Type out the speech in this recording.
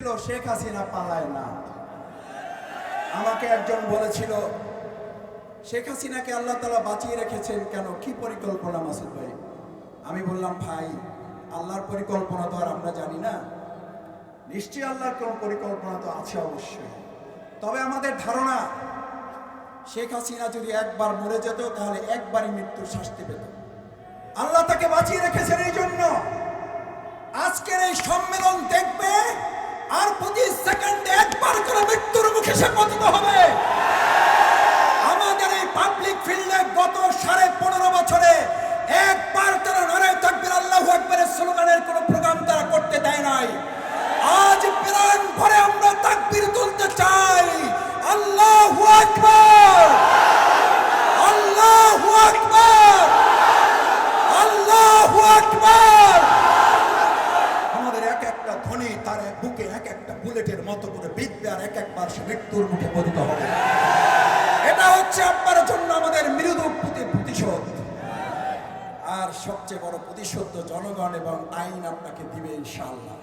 শেখ হাসিনা পালায় না। আমাকে একজন বলেছিল, শেখ হাসিনাকে আল্লাহ তালা বাঁচিয়ে রেখেছেন কেন? কি পরিকল্পনা মাসুদ ভাই? আমি বললাম, ভাই, আল্লাহর পরিকল্পনা তো আর আমরা জানি না। নিশ্চয়ই আল্লাহর পরিকল্পনা তো আছে অবশ্যই। তবে আমাদের ধারণা, শেখ হাসিনা যদি একবার মরে যেত, তাহলে একবারই মৃত্যুর শাস্তি পেত। আল্লাহ তাকে বাঁচিয়ে রেখেছেন এই জন্য। আজকের এই সম্মেলন দেখবে সেকেন্ডে একবার করে মৃত্যুর মুখে সে পতিত হবে। তার এক বুকে এক একটা বুলেটের মতো করে বিদ্যে আর এক এক পার্শ্ব মৃত্যুর মুখে পতিত হবে। এটা হচ্ছে আপনার জন্য আমাদের মৃদু প্রতিশোধ। আর সবচেয়ে বড় প্রতিশোধ জনগণ এবং আইন আপনাকে দিবে ইনশাআল্লাহ।